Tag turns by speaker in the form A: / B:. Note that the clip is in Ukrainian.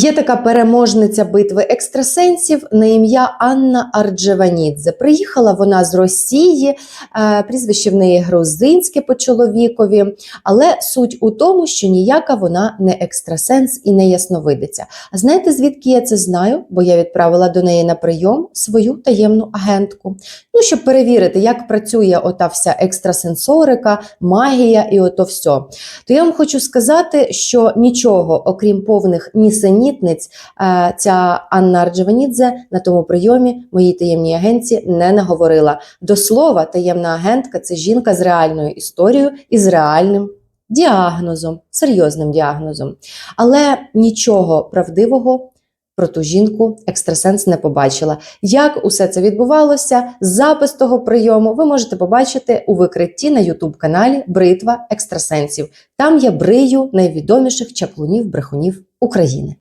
A: Є така переможниця битви екстрасенсів на ім'я Анна Арджеванідзе. Приїхала вона з Росії, е, прізвище в неї грузинське по чоловікові, але суть у тому, що ніяка вона не екстрасенс і не ясновидиця. А знаєте, звідки я це знаю? Бо я відправила до неї на прийом свою таємну агентку. Ну, щоб перевірити, як працює ота вся екстрасенсорика, магія і ото все. То я вам хочу сказати, що нічого, окрім повних нісенітниць, е, ця Анна Арджеванідзе на тому прийомі моїй таємній агентці не наговорила. До слова, таємна агентка це жінка з реальною історією і з реальним діагнозом, серйозним діагнозом. Але нічого правдивого. Про ту жінку екстрасенс не побачила. Як усе це відбувалося? Запис того прийому ви можете побачити у викритті на Ютуб каналі Бритва екстрасенсів. Там я брию найвідоміших чаклунів брехунів України.